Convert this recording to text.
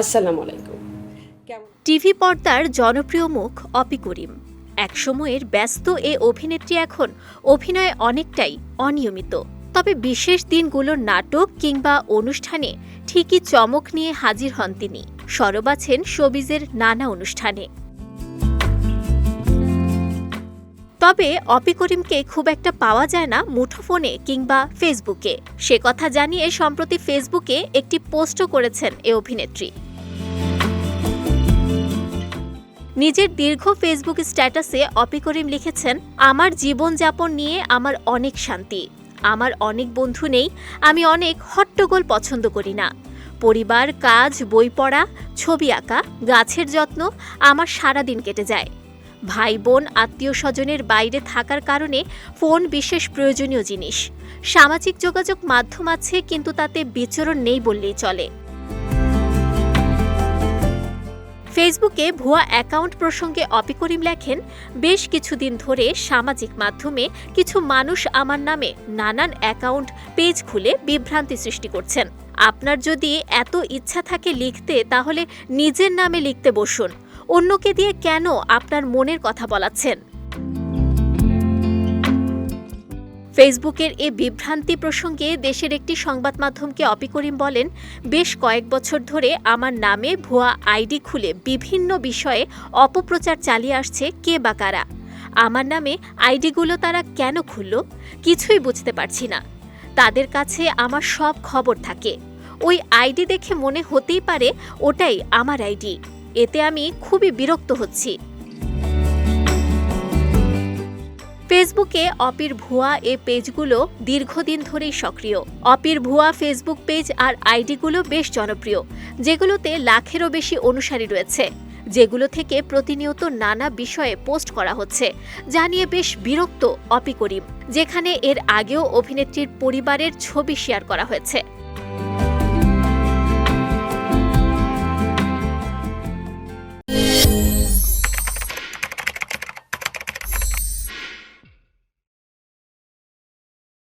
আসসালামু আলাইকুম। টিভি পর্দার জনপ্রিয় মুখ অপি করিম। একসময়ের ব্যস্ত এ অভিনেত্রী এখন অভিনয়ে অনেকটাই অনিয়মিত। তবে বিশেষ দিনগুলোর নাটক কিংবা অনুষ্ঠানে ঠিকই চমক নিয়ে হাজির হন তিনি। সরব আছেন শোবিজের নানা অনুষ্ঠানে। তবে অপি করিমকে খুব একটা পাওয়া যায় না মুঠোফোনে কিংবা ফেসবুকে। সে কথা জানিয়ে সম্প্রতি ফেসবুকে একটি পোস্টও করেছেন এ অভিনেত্রী। নিজের দীর্ঘ ফেসবুক স্ট্যাটাসে অপি করিম লিখেছেন, আমার জীবনযাপন নিয়ে আমার অনেক শান্তি। আমার অনেক বন্ধু নেই, আমি অনেক হট্টগোল পছন্দ করি না। পরিবার, কাজ, বই পড়া, ছবি আঁকা, গাছের যত্ন, আমার সারা দিন কেটে যায়। ভাই বোন আত্মীয় স্বজনের বাইরে থাকার কারণে ফোন বিশেষ প্রয়োজনীয় জিনিস। সামাজিক যোগাযোগ মাধ্যম আছে, কিন্তু তাতে বিচরণ নেই বললেই চলে। ফেসবুকে ভুয়া অ্যাকাউন্ট প্রসঙ্গে অপি করিম লেখেন, বেশ কিছুদিন ধরে সামাজিক মাধ্যমে কিছু মানুষ আমার নামে নানান অ্যাকাউন্ট, পেজ খুলে বিভ্রান্তি সৃষ্টি করছেন। আপনার যদি এত ইচ্ছা থাকে লিখতে, তাহলে নিজের নামে লিখতে বসুন। অন্যকে দিয়ে কেন আপনার মনের কথা বলাচ্ছেন? ফেসবুকের এ বিভ্রান্তি প্রসঙ্গে দেশের একটি সংবাদ মাধ্যমকে অপি করিম বলেন, বেশ কয়েক বছর ধরে আমার নামে ভুয়া আইডি খুলে বিভিন্ন বিষয়ে অপপ্রচার চালিয়ে আসছে কে বা কারা। আমার নামে আইডিগুলো তারা কেন খুলল? কিছুই বুঝতে পারছি না। তাদের কাছে আমার সব খবর থাকে। ওই আইডি দেখে মনে হতেই পারে ওটাই আমার আইডি। এতে আমি খুবই বিরক্ত হচ্ছি। ফেসবুকে অপির ভুয়া এ পেজগুলো দীর্ঘদিন ধরেই সক্রিয়। অপির ভুয়া ফেসবুক পেজ আর আইডিগুলো বেশ জনপ্রিয়, যেগুলোতে লাখেরও বেশি অনুসারী রয়েছে, যেগুলো থেকে প্রতিনিয়ত নানা বিষয়ে পোস্ট করা হচ্ছে, যা নিয়ে বেশ বিরক্ত অপি করিম, যেখানে এর আগেও অভিনেত্রীর পরিবারের ছবি শেয়ার করা হয়েছে।